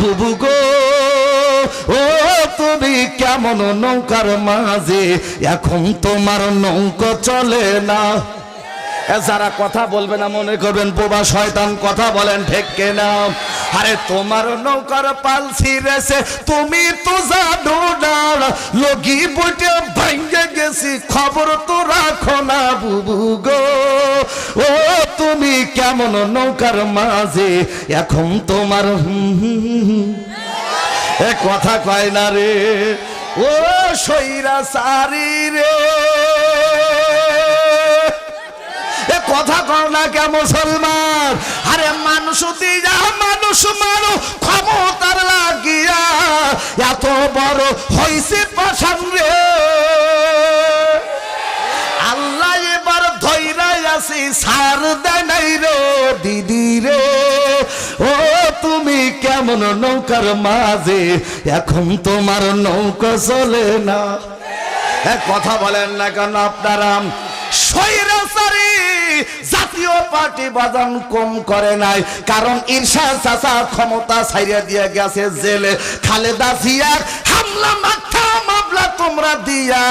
বুবু গো। ও, তুমি কেমন নৌকার মাঝে? এখন তোমার নৌকা চলে না। যারা কথা বলবে না, মনে করবেন বোবা শয়তান কথা বলেন ঠিক কেনা? আরে, তোমার নৌকার পাল ছিঁড়েছে, তুমি তো জানো না। লগি বইটে ভাঙ্গে গেছি, খবর তো রাখো না বুবু গো। ও তুমি কেমন নৌকার মাঝে? এখন তোমার এ কথা কয় না রে। ও সৈরা সারি রে। এ কথা কর না কে মুসলমান? আরে মানুষ দিয়া মানুষ মানো ক্ষমতার লাগিয়া। এত বড় হইছে পাশান রে। আল্লাহ এবার ধৈরাই আছি, সার দেয় কেমন নৌকার মাঝে, এখন তোমার নৌকা চলে না। কথা বলেন না কেন আপনারা? স্বৈরাচারী জাতীয় পার্টি বাজান কম করে নাই, কারণ ঈর্ষা চাচা ক্ষমতা ছাইড়ে দিয়ে গেছে জেলে। খালেদা জিয়ার হামলা মাথা মামলা তোমরা দিয়া।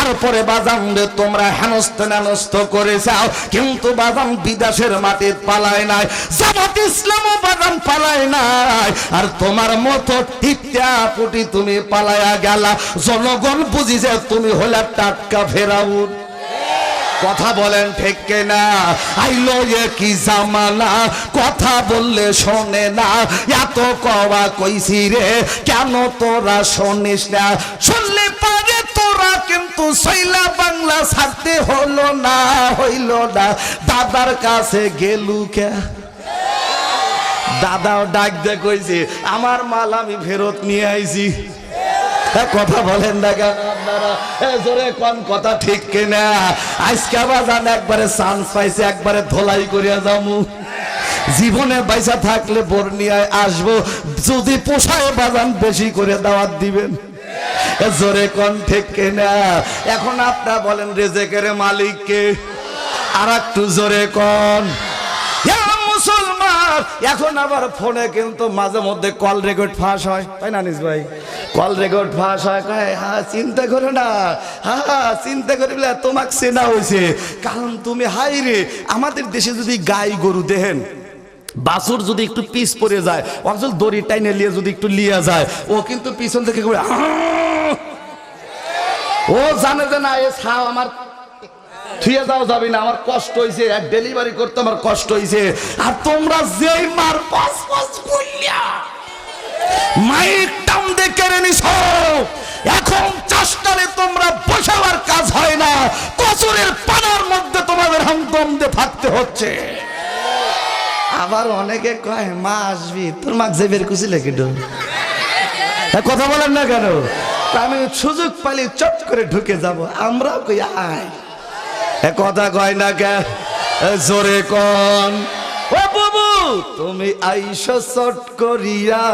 এরপরে বাজান তোমরা হেনস্ত নানস্ত করে যাও। কিন্তু বাজান বিদেশের মাটির পালায় নাই, জামাত ইসলামও বাজান পালায় নাই। আর তোমার মতো টিপটা পুটি তুমি পালায়া গেলা। জনগণ বুঝি যে তুমি হলে টাটকা ফেরাউন। কথা বলেন ঠিক না আইলো এ কি জামানা কথা বললে শোনে না। এত কওয়া কইছি রে, কেন তোরা শোনিস না? শুনলে পারে তোরা কিন্তু সইলা বাংলা ছাড়তে হলো না, হইল না। দাদার কাছে গেলু কে? দাদাও ডাক দে কইছে, আমার মাল আমি ফেরত নিয়ে আইছি। কথা বলেন না জোরে কোন কথা ঠিক কিনা? আজকে বাজান একবারে চান্স পাইছে, একবারে ধোলাই করিয়া যামু। জীবনে বাইসা থাকলে বর্ণিয়ায় আসব, যদি পোষায় বাজান বেশি করে দাওয়াত দিবেন। জোরে কোন ঠিক কিনা? এখন আপনারা বলেন, রেজেকের মালিককে। আর একটু জোরে কোন। মুসলমান এখন আবার ফোনে কিন্তু মাঝে মধ্যে কল রেকর্ড ফাঁস হয়। তাই না নিস ভাই? কল রেকর্ড ফাঁস হয়, কয় হ্যাঁ চিন্তা করো না। হ্যাঁ চিন্তা করি বলে, তোমাকে চেনা হয়েছে কারণ তুমি, হাই রে, আমাদের দেশে যদি গাই গরু দেহেন বাছুর যদি একটু পিস পড়ে যায় অচল দড়ি টাইনে নিয়ে যদি একটু লিয়া যায়, ও কিন্তু পিছন থেকে! ও জানে যে না, এ ছাও আমার থুয়ে যাবি না আমার কষ্ট ডেলিভারি করতে আমার কষ্ট আর তোমরা যেই মার মাইক এখন তোমরা বসাবার কাজ হয় না, কচুরের পানার মধ্যে তোমাদের হামদম থাকতে হচ্ছে। আবার অনেকে কয়, মা আসবি, তোর মাক যে বের কেটে কথা বলেন না কেন? আমি সুযোগ পাইলে চট করে ঢুকে যাব, আমরাও কই আয়। কথা কয় না কে? এ জোরে কন। ও বাবু! তুমি আইসো চট করিয়া।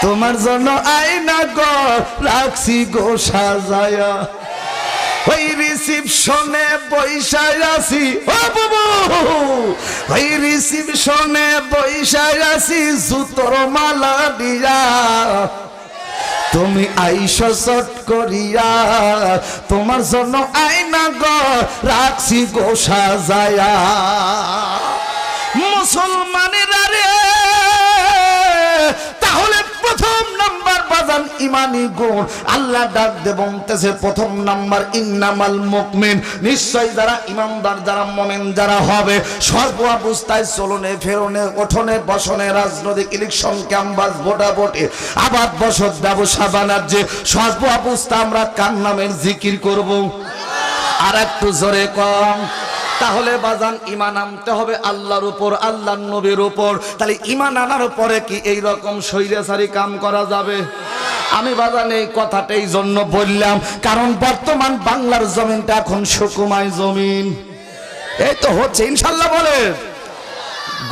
তোমার জন্য আইনা গো রাখছি গো সাজায়া। ওই রিসিপশনে বৈশায় আছি। ও বাবু! ওই রিসিপশনে বৈশায় আছি জুতোর মালা দিয়া। তুমি আইসো সট করিয়া তোমার জন্য আইনা গো রাখছি গোসা সাজায়া। মুসলমানেরা বাজান ইমানি গুণ। আল্লাহ ডাক দে বলতেছে, প্রথম নাম্বার, ইন্নামাল মুকমিন। নিশ্চয় যারা ইমানদার, যারা মমেন, যারা হবে, সর্ব অবস্থায় চলনে, ফেরনে ওঠনে বসনে, রাজনৈতিক ইলেকশন ক্যাম্পাস ভোটাভুটি আবাদ বসত, ব্যবসা, বাণিজ্যে, সর্ব অবস্থা আমরা কার নামের জিকির করব? আর একটু জোরে কম। তাহলে বাজান, ইমান আনতে হবে আল্লাহর উপর, আল্লাহর নবীর উপর। তাহলে ইমান আনার পরে কি এই রকম শৈরাচারী কাম করা যাবে? আমি বাজান এই কথাটা এই জন্য বললাম, কারণ বর্তমান বাংলার জমিনটা এখন সুকুমায় জমিন। এই তো হচ্ছে, ইনশাল্লাহ বলে।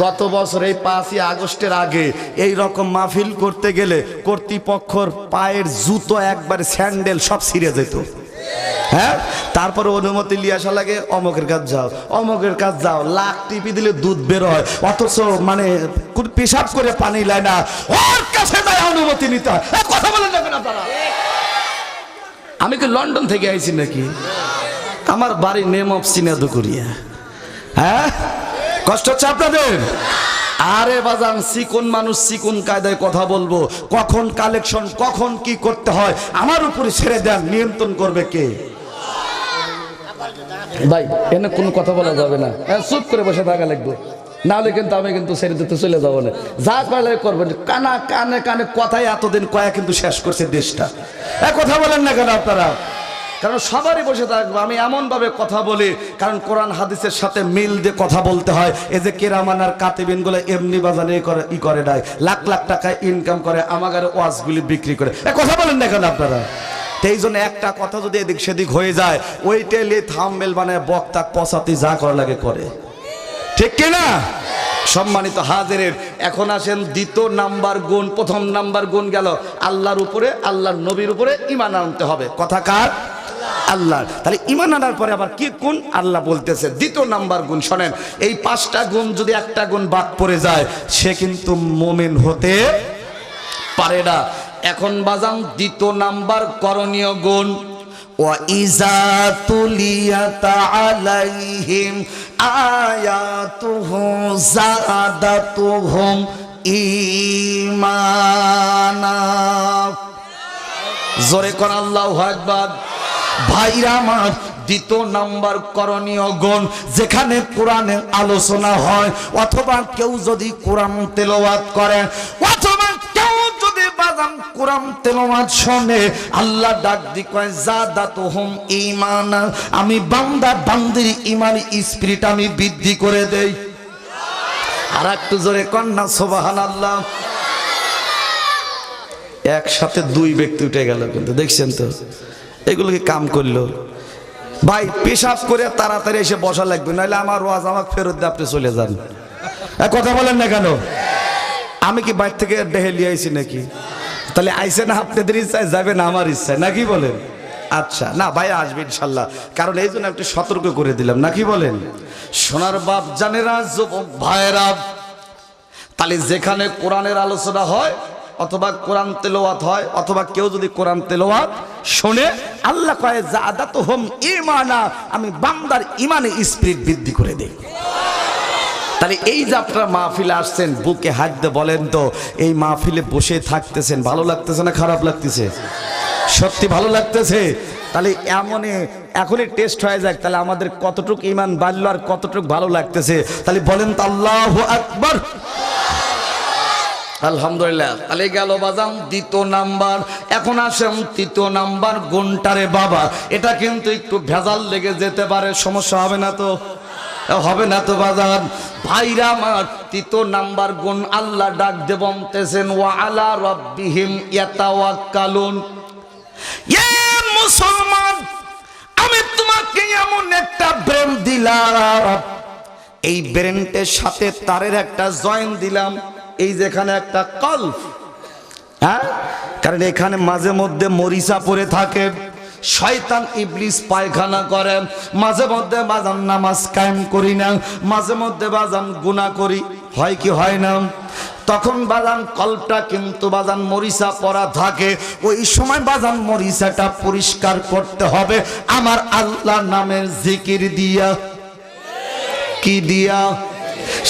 গত বছর এই পাঁচই আগস্টের আগে এই রকম মাহফিল করতে গেলে কর্তৃপক্ষর পায়ের জুতো একবার স্যান্ডেল সব ছিঁড়ে যেত। হ্যাঁ? তারপরে অনুমতি নিয়ে আসা লাগে অমকের কাজ যাও। অমকের কাজ যাও, লাখ টিপি দিলে দুধ বের হয়। অথচ মানে পেশাব করে পানি লায় না। ওর কাছে অনুমতি নিতে হয়। কথা বলেন না আপনারা? আমি কি লন্ডন থেকে আইছি নাকি? আমার বাড়ি নেম অফ সিনাদুকুরিয়া হ্যাঁ? কষ্ট হচ্ছে আপনাদের? আরে বাজান সিকুন মানুষ সিকুন কায়দায় কথা বলব। কখন কালেকশন কখন কি করতে হয় আমার উপরে ছেড়ে দেন নিয়ন্ত্রণ করবে কে? ভাই এনে কোনো কথা বলা যাবে না। হ্যাঁ, চুপ করে বসে থাকা লাগবে। নাহলে কিন্তু আমি কিন্তু ছেড়ে দিতে চলে যাব না। যা পারলে করবেন কানা কানে কানে কথাই এতদিন কয়া কিন্তু শেষ করছে দেশটা। এ কথা বলেন না কেন আপনারা? কারণ সবারই বসে থাকব, আমি এমন ভাবে কথা বলি, কারণ কোরআন হাদিসের সাথে মিল দিয়ে কথা বলতে হয়। এই যে কেরামান আর কাতিবিনগুলো এমনি বাজানে ই করে ই করে নাই, লাখ লাখ টাকা ইনকাম করে আমাদের ওয়াজগুলি বিক্রি করে। কথা বলেন না কেন আপনারা? এই জন্য একটা কথা যদি এদিক সেদিক হয়ে যায় ওইটাই লিয়ে থামবেল মানে বক্তা পচাতি যা করা লাগে করে। ঠিক কিনা সম্মানিত হাজারের, এখন আসেন দ্বিতীয় নাম্বার গুণ, প্রথম নাম্বার গুণ গেল, আল্লাহর উপরে, আল্লাহর নবীর উপরে ইমান আনতে হবে। কথা কার? আল্লাহ তাহলে ইমান আনার পরে আবার কি গুণ আল্লাহ বলতেছে দ্বিতীয় নাম্বার গুণ শোনেন এই পাঁচটা গুণ যদি একটা গুণ বাদ পড়ে যায় সে কিন্তু মোমেন হতে পারে না এখন বাজান দ্বিতীয় নাম্বার করণীয় গুণ وَإِذَا تُلِيَتْ عَلَيْهِمْ آيَاتُهُ زَادَتْهُمْ إِيمَانًا জোরে কর আল্লাহ আকবার ভাইরা আমার, দ্বিতীয় নাম্বার করণীয় গুণ, যেখানে কোরআনের আলোচনা হয়, অথবা কেউ যদি কোরআন করে, অথবা কেউ যদি কোরআন আল্লাহ ডাক দি কয় আমি বান্দা, বান্দির স্পিরিট আমি বৃদ্ধি করে দেই। আর একটু জোরে কন্যা একসাথে দুই ব্যক্তি উঠে গেল কিন্তু, দেখছেন তো? এগুলোকে কাম করল। ভাই, পেশাব করে তাড়াতাড়ি এসে বসা লাগবে, নাহলে আমার ওয়াজ আমাকে ফেরত দিয়ে আপনি চলে যান। কথা বলেন না কেন? আমি কি বাইর থেকে ডেহে লিয়ে আইছি নাকি? তাহলে আইসে না আপনাদের ইচ্ছায়, যাবে না আমার ইচ্ছায়, নাকি বলেন? আচ্ছা না, ভাই আসবে ইনশাল্লাহ। কারণ এই জন্য একটু সতর্ক করে দিলাম, নাকি বলেন? সোনার বাপ জানেরা, যুবক ভাইয়েরা, তাহলে যেখানে কোরআনের আলোচনা হয় অথবা কোরআন তেলোয়াত হয়, অথবা কেউ যদি কোরআন তেলোয়াত শোনে, আল্লাহ কয়ে জাদা তো হোম ইমানা আমি বান্দার ইমানে স্পিরিট বৃদ্ধি করে দেই। তাহলে এই যে আপনারা মাহফিলে আসছেন, বুকে হাত দিয়ে বলেন তো, এই মাহফিলে বসে থাকতেছেন, ভালো লাগতেছে না খারাপ লাগতেছে? সত্যি ভালো লাগতেছে? তাহলে এমনই, এখনই টেস্ট হয়ে যাক, তাহলে আমাদের কতটুকু ইমান বাড়লো আর কতটুকু ভালো লাগতেছে? তাহলে বলেন তো, আল্লাহ আকবর আলহামদুলিল্লাহ। তাহলে গেল বাজাম দ্বিতীয় নাম্বার। এখন আসেন তৃতীয় নাম্বার গুণটারে বাবা। এটা কিন্তু একটু ভেজাল লেগে যেতে পারে, সমস্যা হবে না তো? হবে না তো বাজার ভাইরা আমার, তৃতীয় নাম্বার গুণ আল্লাহ ডাক দেবমতেছেন ওয়া আলা রব্বিহিম ইয়াতাওয়াক্কালুন। মুসলমান, আমি তোমাকে এমন একটা ব্রেন দিলাম। এই ব্রেনটের সাথে তারের একটা জয়েন দিলাম। এই যেখানে একটা কল্প হ্যাঁ? কারণ এখানে মাঝে মধ্যে মরিচা পরে থাকে, শয়তান ইবলিস পায়খানা করে, মাঝে মধ্যে বাজান নামাজ কায়েম করি না, মাঝে মধ্যে বাজান গুনাহ করি, হয় কি হয় না? তখন বাজান কলটা কিন্তু বাজান মরিচা পরা থাকে, ওই সময় বাজান মরিচাটা পরিষ্কার করতে হবে, আমার আল্লাহ নামের জিকির দিয়া। কি দিয়া?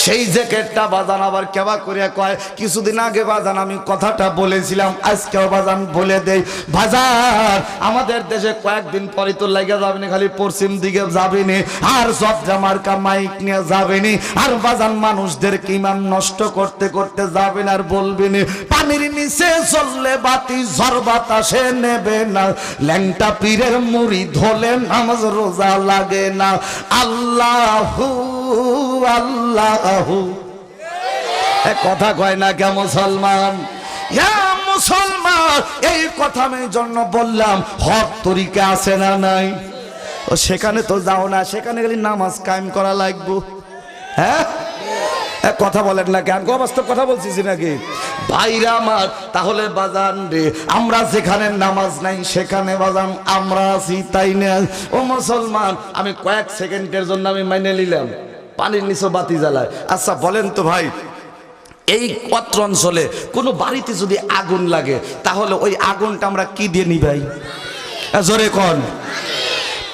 সেই জ্যাকেটটা বাজান আবার কেবা করে কয়, কিছুদিন আগে বাজান, আমি কথাটা বলেছিলাম, আজকেও বাজান বলে দেই। বাজার আমাদের দেশে কয়েকদিন পরে তো লেগে যাবে না, খালি পশ্চিম দিকে যাবে নি, আর জবজা মার্কা মাইক নিয়ে যাবে নি, আর বাজান মানুষদের ইমান নষ্ট করতে করতে যাবে না আর বলবে নি, পানির নিচে চললে বাতি, ঝড় বাতাসে নেবে না, ল্যাংটা পীরের মুড়ি ধলে নামাজ রোজা লাগে না, আল্লাহু আল্লাহু। কথা কয় না কে মুসলমান? মুসলমান, এই কথা আমি জন্য বললাম, হক তরিকা আছে না নাই? ও, সেখানে তো যাও না, সেখানে গেলে নামাজ কায়েম করা লাগবো। হ্যাঁ? কথা বলেন না কেন বাস্তব কথা বলছিস নাকি? ভাইরা আমার, তাহলে বাজান রে, আমরা যেখানে নামাজ নাই, সেখানে বাজান, আমরা আছি, তাই না? ও মুসলমান, আমি কয়েক সেকেন্ডের জন্য আমি মাইনে নিলাম। পানির নিচে বাতি জ্বালায়। আচ্ছা বলেন তো ভাই, এই অত্র অঞ্চলে কোনো বাড়িতে যদি আগুন লাগে, তাহলে ওই আগুনটা আমরা কি দিয়ে নিবাই? জোরে কন।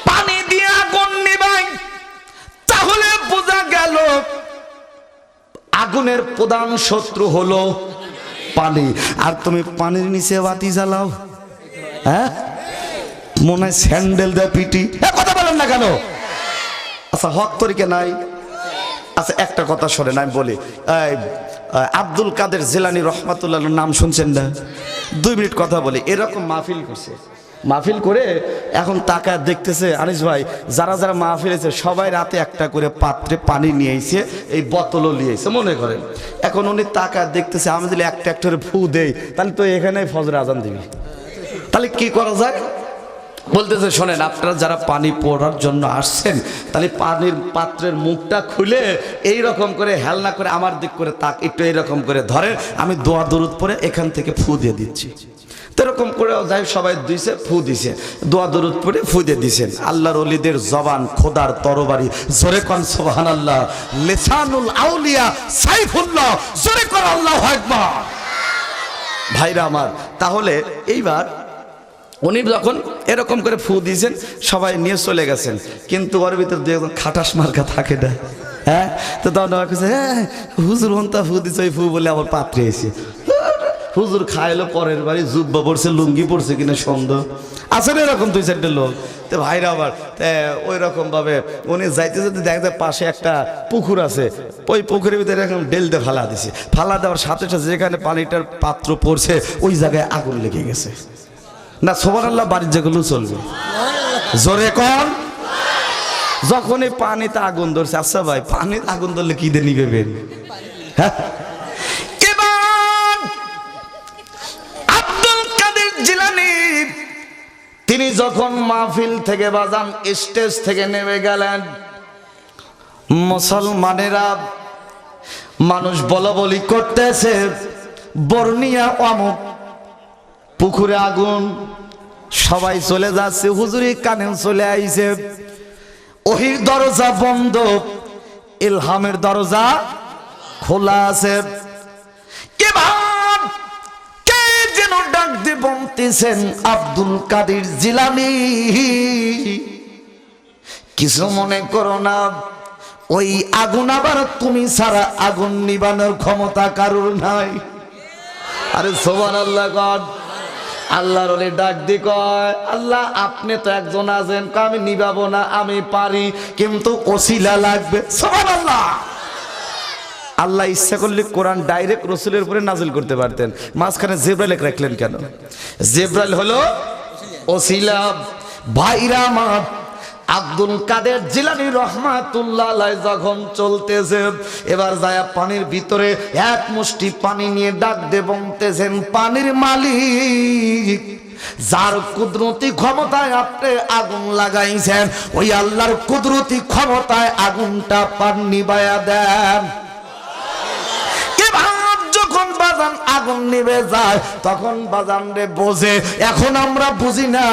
পানি দিয়ে আগুন নিবাই, তাহলে বোঝা গেল আগুনের প্রধান শত্রু হলো পানি। আর তুমি পানির নিচে বাতি জ্বালাও হ্যাঁ? মনে হয় স্যান্ডেল দেয় পিটি। কথা বলেন না কেন? আচ্ছা হক তরিকে নাই। আচ্ছা একটা কথা শোনেন, আমি বলি। আব্দুল কাদের জেলানি রহমাতুল্লাহ নাম শুনছেন না? দুই মিনিট কথা বলি। এরকম মাহফিল করছে। মাহফিল করে এখন টাকা দেখতেছে, আনিস ভাই, যারা যারা মাহফিল আছে, সবাই রাতে একটা করে পাত্রে পানি নিয়ে এসে এই বোতলও নিয়েছে মনে করেন। এখন উনি তাকা দেখতেছে, আমি যদি একটা একটা ফু দেই, তাহলে তো এখানে ফজর আজান দিবি। তাহলে কি করা যায়? বলতেছে, শোনেন, আপনারা যারা পানি পড়ার জন্য আসছেন, তাহলে পানির পাত্রের মুখটা খুলে এই রকম করে হেলনা করে আমার দিক করে তাক, একটু এইরকম করে ধরেন, আমি দোয়া দরুদ পরে এখান থেকে ফু দিয়ে দিচ্ছি। এরকম করে যাই সবাই দিছে, ফু দিছে। দোয়া দরুদ পরে ফু দিয়ে দিছেন। আল্লাহর অলিদের জবান খোদার তরবারি। জোরে কন সোহান আল্লাহ লেসানুল আউলিয়া সাইফুল্লাহ। জোরে কর আল্লাহ ভাইরা আমার, তাহলে এইবার উনি যখন এরকম করে ফু দিয়েছেন, সবাই নিয়ে চলে গেছেন। কিন্তু ওর ভিতর একদম খাটাস মার্কা থাকে না। হ্যাঁ? তো তখন আমার হ্যাঁ হুজুর হন্তা ফু দিছে, ওই ফু বলে আমার পাত্রে এসে হুজুর খাইলো, পরের বাড়ি জুব্বা পড়ছে, লুঙ্গি পড়ছে কিনা সন্দেহ। না এরকম দুই চারটে লোক? তো ভাইরা আবার ওই রকম ভাবে উনি যাইতে যেতে দেখতে পাশে একটা পুকুর আছে। ওই পুকুরের ভিতরে এখন ডেলতে ফালা দিছে। ফালা দেওয়ার সাথে সাথে যেখানে পানিটার পাত্র পড়ছে, ওই জায়গায় আগুন লেগে গেছে। না সোমান আল্লাহ বাড়ির যেগুলো চলবে। জোরে কন। যখনই পানিতে আগুন ধরছে আচ্ছা ভাই, পানিতে আগুন ধরলে কি দিয়ে নিবে হ্যাঁ? আব্দুল তিনি যখন মাহফিল থেকে বাজান, স্টেজ থেকে নেমে গেলেন, মুসলমানেরা মানুষ বলা বলি করতেছে, বর্ণিয়া অমুক পুকুরে আগুন, সবাই চলে যাচ্ছে, হুজুরি কানে চলে আইছে। ওহির দরজা বন্ধ, ইলহামের দরজা খোলা আছে। কে যেন ডাক আব্দুল কাদির জিলানি। কিছু মনে করো না, ওই আগুন আবার তুমি ছাড়া আগুন নিবানোর ক্ষমতা কারোর নাই। আরে সোমান আল্লাহ গড। আল্লাহর ওলে ডাক দি কয়, আল্লাহ, আপনি তো একজন আছেন আমি নিবাবো না, আমি পারি, কিন্তু ওসিলা লাগবে। সোমান আল্লাহ আল্লাহ ইচ্ছা করলে কোরআন ডাইরেক্ট রসুলের উপরে নাজিল করতে পারতেন। মাঝখানে জেব্রাইল রাখলেন কেন? জেব্রাইল হলো ওসিলা। ভাইরা আমার আব্দুল কাদের জিলানি রহমাতুল্লাহ যখন চলতেছে, এবার যায় পানির ভিতরে এক মুষ্টি পানি নিয়ে ডাক দে বলতেছেন, পানির মালিক, যার কুদরতি ক্ষমতায় আপনি আগুন লাগাইছেন, ওই আল্লাহর কুদরতি ক্ষমতায় আগুনটা পান নিবায়া দেন এবার যখন বাজান আগুন নিবে যায়, তখন বাজান রে বোঝে, এখন আমরা বুঝি না,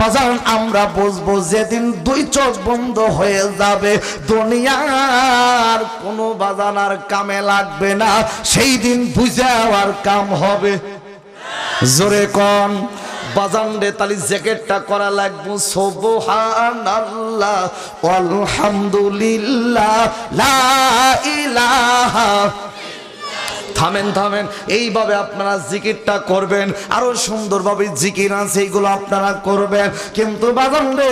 বাজান, আমরা বুঝব যেদিন দুই চোখ বন্ধ হয়ে যাবে, দুনিয়ার কোনো বাজান আর কামে লাগবে না, সেই দিন বুঝে আর কাম হবে। জোরে কন, বাজান রে তালি জ্যাকেটটা করা লাগবে সোবহান আল্লাহ আলহামদুলিল্লাহ লা ইলাহা থামেন থামেন। এইভাবে আপনারা জিকিরটা করবেন, আরও সুন্দরভাবে জিকির আছে, এইগুলো আপনারা করবেন। কিন্তু বাজান রে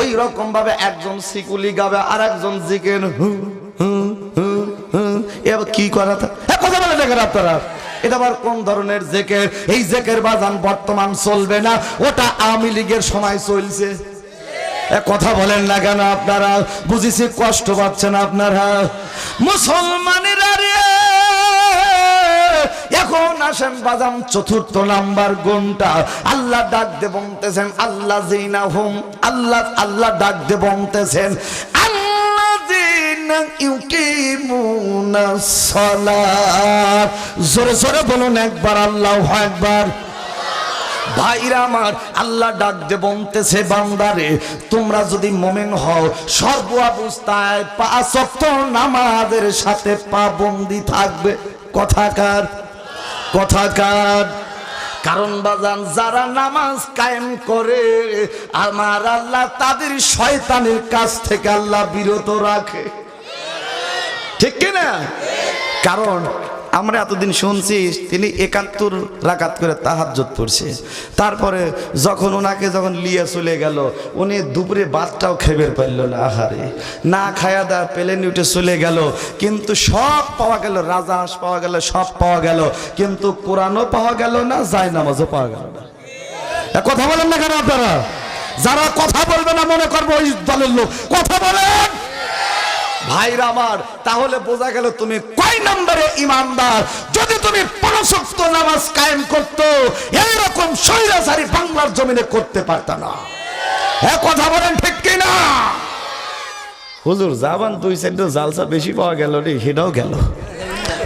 ওই রকম ভাবে একজন সিকুলি গাবে আর একজন জিকির, হু হু হু হু। এবার কি করা কথা বলে দেখেন আপনারা? এটা আবার কোন ধরনের জেকের? এই জেকের বাজান বর্তমান চলবে না, ওটা আওয়ামী লীগের সময় চলছে। কথা বলেন না কেন আপনারা? বুঝেছি কষ্ট পাচ্ছেন আপনারা। মুসলমানেরা রে আসেন বাজাম চতুর্থ নাম্বার গুণটা। আল্লাহ ডাক দে বলতেছেন আল্লাহ জিনা হুম, আল্লাহ আল্লাহ ডাক দে বলতেছেন জোরে জোরে বলুন একবার, আল্লাহ একবার ভাইরা আমার, আল্লাহ ডাক দে বলতেছে বান্দারে, তোমরা যদি মোমেন হও সর্ব অবস্থায় পা পাঁচ নামাজের সাথে পা বন্দি থাকবে কথাকার কথাকার কারণ বাজান, যারা নামাজ কায়েম করে, আমার আল্লাহ তাদের শয়তানের কাছ থেকে আল্লাহ বিরত রাখে। ঠিক কিনা? কারণ আমরা এতদিন শুনছি, তিনি একাত্তর রাকাত করে তাহাজ্জত পড়ছে। তারপরে যখন ওনাকে যখন লিয়ে চলে গেল, উনি দুপুরে ভাতটাও খেবের পারল না, আহারে। না খায়া দা পেলেন উঠে চলে গেল, কিন্তু সব পাওয়া গেল রাজাহাঁস পাওয়া গেল, সব পাওয়া গেল, কিন্তু কোরআনও পাওয়া গেল না যায় নামাজও পাওয়া গেল না। কথা বলেন না কেন আপনারা? যারা কথা বলবে না মনে করব ওই দলের লোক। কথা বলেন! ভাইরা আমার তাহলে বোঝা গেল তুমি কয় নম্বরে ইমানদার? যদি তুমি পরশক্ত নামাজ কায়েম করতো এইরকম স্বৈরাচারী বাংলার জমিনে করতে পারত না। হ্যাঁ কথা বলেন ঠিক কিনা? হুজুর জাবান দুই সাইডে জালসা বেশি পাওয়া গেল রে সেটাও গেল।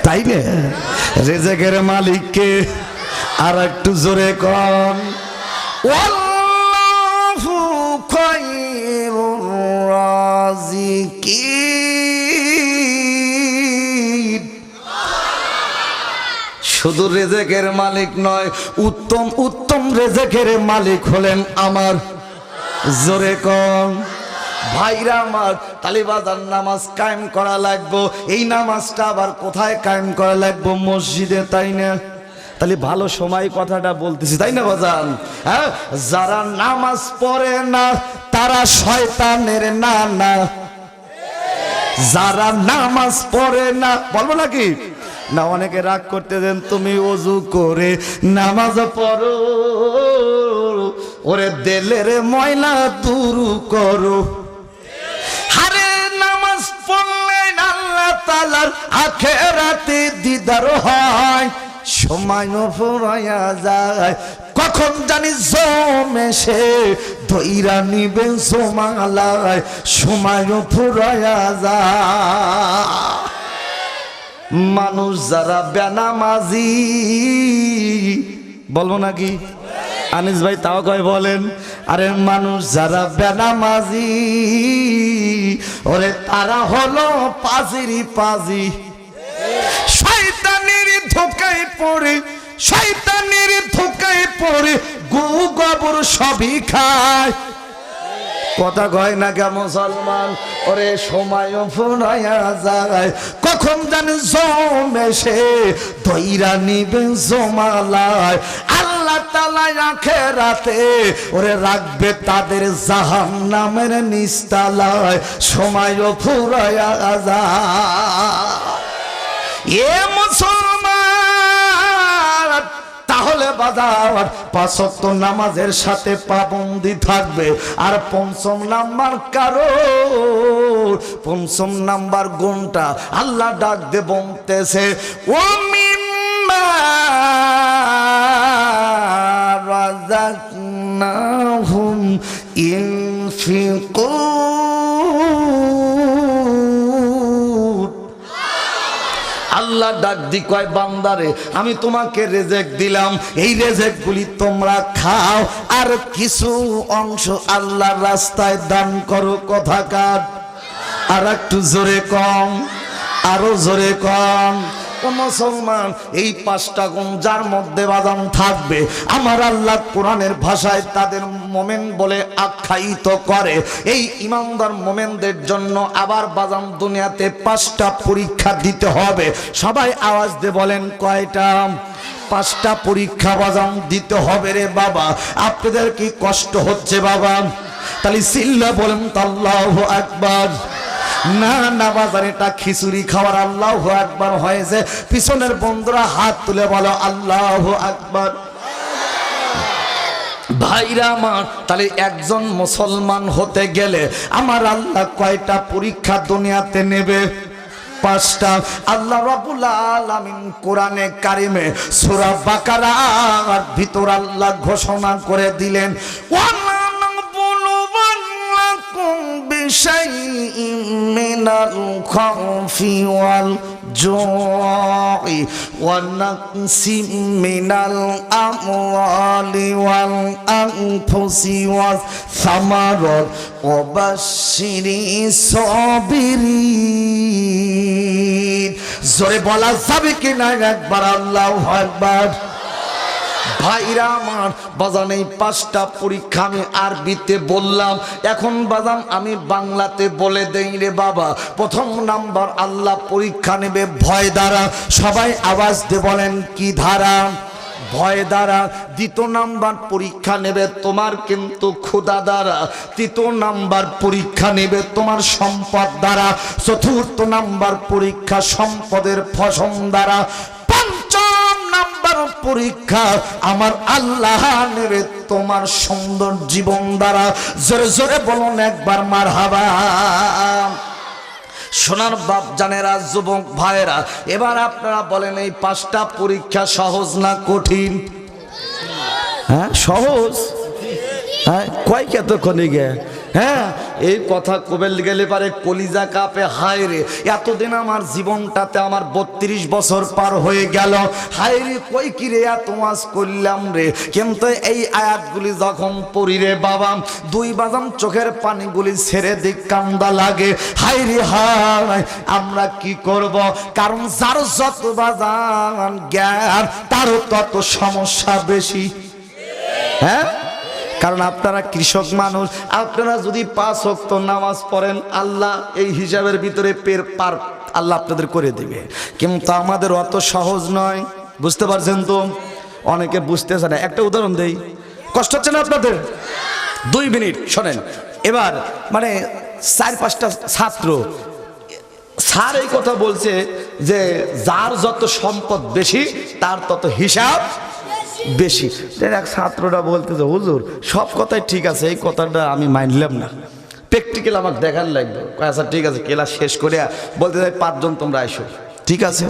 তাই না? রেজেকের মালিককে আর একটু জোরে কন। ওয়াল্লাহু খায়রুর রাজিকিন। শুধু রেজেকের মালিক নয়, উত্তম উত্তম রেজেকের মালিক হলেন আমার। জোরে কম ভাইরা আমার, তালিবাজার নামাজ কায়েম করা লাগবো। এই নামাজটা আবার কোথায় কায়েম করা লাগবো? মসজিদে, তাই না? তাহলে ভালো সময় কথাটা বলতেছি, তাই না বাজান? হ্যাঁ? যারা নামাজ পড়ে না, তারা শয়তানের না না যারা নামাজ পড়ে না, বলব নাকি? না অনেকে রাগ করতে দেন, তুমি অজু করে নামাজ পড়ো। ওরে দেলের ময়লা দূর করো। হয়। সময় ফুরাইয়া যায়। কখন জানি জমে দইরা নিবে জমালায় সময় ফুরাইয়া যায়। মানুষ যারা বেনামাজি, বলব নাকি? আনিস ভাই তাও কয় বলেন, আরে মানুষ যারা বেনামাজি, ওরে তারা হলো পাজিরি পাজি। শয়তানের ধোকায় পড়ে, শয়তানের ধোকায় পড়ে গু গোবর সবই খায়। কথা কয় না কে মুসলমান? ওরে সময় ফুরাইয়া যায়। কখন জানি জমে সে দইরা নিবে জমালায়। আল্লাহ তালা আখে রাতে ওরে রাখবে তাদের জাহান নামের নিস্তালায়। সময় ফুরাইয়া যায়। এ মুসলমান তাহলে বাজার পাঁচত্ব নামাজের সাথে পাবন্দি থাকবে। আর পঞ্চম নাম্বার কারও পঞ্চম নাম্বার গুণটা আল্লাহ ডাক দে বলতেছে, ও মিম্মা রাজাকনাহুম ইনফিকুন আল্লাহ ডাক দি কয় বান্দারে আমি তোমাকে রেজেক দিলাম। এই রেজেক গুলি তোমরা খাও। আর কিছু অংশ আল্লাহর রাস্তায় দান করো কথা কাট আর একটু জোরে কম, আরও জোরে কম। মুসলমান, এই পাঁচটা গুণ যার মধ্যে বাদাম থাকবে, আমার আল্লাহ কোরআনের ভাষায় তাদের মোমেন বলে আখ্যায়িত করে। এই ইমানদার মোমেনদের জন্য আবার বাদাম দুনিয়াতে পাঁচটা পরীক্ষা দিতে হবে। সবাই আওয়াজ দিয়ে বলেন, কয়টা? পাঁচটা পরীক্ষা বাজাম দিতে হবে রে বাবা। আপনাদের কি কষ্ট হচ্ছে বাবা? তাহলে সিল্লা বলেন তাল্লাহ একবার না না বাজার এটা খিচুড়ি খাওয়ার আল্লাহ একবার হয়েছে। পিছনের বন্ধুরা হাত তুলে বলো, আল্লাহ একবার ভাইরা আমার তাহলে একজন মুসলমান হতে গেলে আমার আল্লাহ কয়টা পরীক্ষা দুনিয়াতে নেবে পাঁচটা আল্লাহ রাবুল আলামিন কোরআনে কারিমে সূরা বাকারার ভিতর আল্লাহ ঘোষণা করে দিলেন ওয়ালা নাবলুওয়ান্নাকুম شيء من الخوف الجوع ونقص من الأموال والأنفس والثمرات وبشر الصابرين زوري بولا سبكي نايك برا الله أكبر ভাইরা আমার, বাজান এই পাঁচটা পরীক্ষা আমি আরবিতে বললাম। এখন বাজান আমি বাংলাতে বলে দেই রে বাবা। প্রথম নাম্বার, আল্লাহ পরীক্ষা নেবে, ভয় দ্বারা। সবাই আওয়াজ দিয়ে বলেন, কি ধারা? ভয় দ্বারা। দ্বিতীয় নাম্বার, পরীক্ষা নেবে তোমার কিন্তু ক্ষুদা দ্বারা। তৃতীয় নাম্বার, পরীক্ষা নেবে তোমার সম্পদ দ্বারা। চতুর্থ নাম্বার, পরীক্ষা সম্পদের ফসম দ্বারা। পরীক্ষা, আমার আল্লাহ নেবে তোমার সুন্দর জীবন দ্বারা। জোরে জোরে বলুন একবার মার হাবা সোনার বাপ জানেরা, যুবক ভাইয়েরা, এবার আপনারা বলেন এই পাঁচটা পরীক্ষা সহজ না কঠিন? হ্যাঁ সহজ? হ্যাঁ কয় কতক্ষণে গে? হ্যাঁ এই কথা কবেল গেলে পারে, কলিজা কাপে, হায় রে, এতদিন আমার জীবনটাতে আমার বত্রিশ বছর পার হয়ে গেল। হায় রে, কই কি রে এত মাস করলাম রে? কিন্তু এই আয়াতগুলি যখন পড়ি রে বাবা, দুই বাদাম চোখের পানিগুলি ছেড়ে দিক, কান্দা লাগে। হায় রে, হায়, আমরা কি করব? কারণ যার যত বাজান জ্ঞান, তারও তত সমস্যা বেশি। হ্যাঁ? কারণ আপনারা কৃষক মানুষ, আপনারা যদি পাঁচ অক্ত নামাজ পড়েন, আল্লাহ এই হিসাবের ভিতরে পের পার আল্লাহ আপনাদের করে দিবে। কিন্তু আমাদের অত সহজ নয়। বুঝতে পারছেন তো? অনেকে বুঝতেছে না। একটা উদাহরণ দেই। কষ্ট হচ্ছে না আপনাদের? দুই মিনিট, শোনেন। এবার মানে চার পাঁচটা ছাত্র, স্যার এই কথা বলছে যে, যার যত সম্পদ বেশি, তার তত হিসাব বেশি। এক ছাত্রটা বলতেছে, হুজুর, সব কথাই ঠিক আছে, এই কথাটা আমি মানলাম না। প্র্যাকটিক্যাল আমাকে দেখার লাগবে। আচ্ছা ঠিক আছে, ক্লাস শেষ করে বলতে চাই পাঁচজন তোমরা আইসো। ঠিক আছে?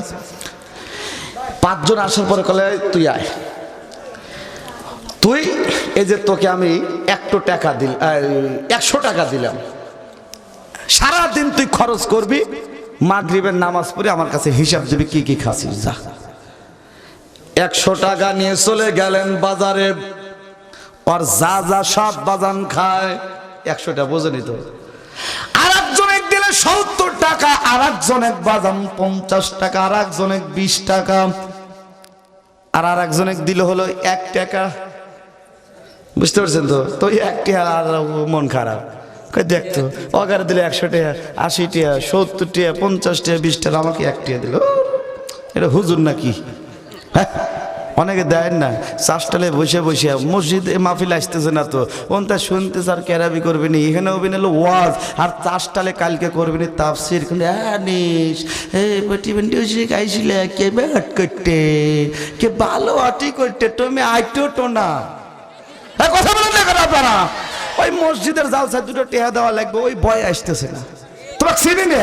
পাঁচজন আসার পরে কলে, তুই আয়। তুই, এই যে তোকে আমি একশো টাকা দিল একশো টাকা দিলাম। সারাদিন তুই খরচ করবি, মাগরিবের নামাজ পড়ে আমার কাছে হিসাব দিবি, কি কি খাসিস যা। একশো টাকা নিয়ে চলে গেলেন বাজারে। আর যা যা সব বাজান খায়, একশোটা বোঝেনি তো আর একজনে দিলে সত্তর টাকা, আর একজনে বাজান পঞ্চাশ টাকা, আর একজনে বিশ টাকা। আর আর একজনে দিল হলো এক টাকা। বুঝতে পারছেন তো? তো এক টাকা আর মন খারাপ। দেখতো অগারে দিলে একশো টাকা, আশি টাকা, সত্তর টাকা, পঞ্চাশ টাকা, বিশ টাকা, আমাকে এক টাকা দিল। এটা হুজুর নাকি? হ্যাঁ অনেকে দেয় না। চাষটালে বসে বসে মসজিদে মাহফিল আসতেছে না তো। ওনটা শুনতে স্যার ক্যারাবি করবে নি। এখানে না ওয়াজ। আর চাষটালে কালকে করবে নি তাফসির। কিন্তু এ বেটি বেটি কে ব্যাট করতে কে ভালো আটি করতে তুমি আইটো তো না। হ্যাঁ, কথা বলেন না আপনারা? ওই মসজিদের জালসা দুটো টেহা দেওয়া লাগবে ওই ভয় আসতেছে না। তোমাকে চিনি না?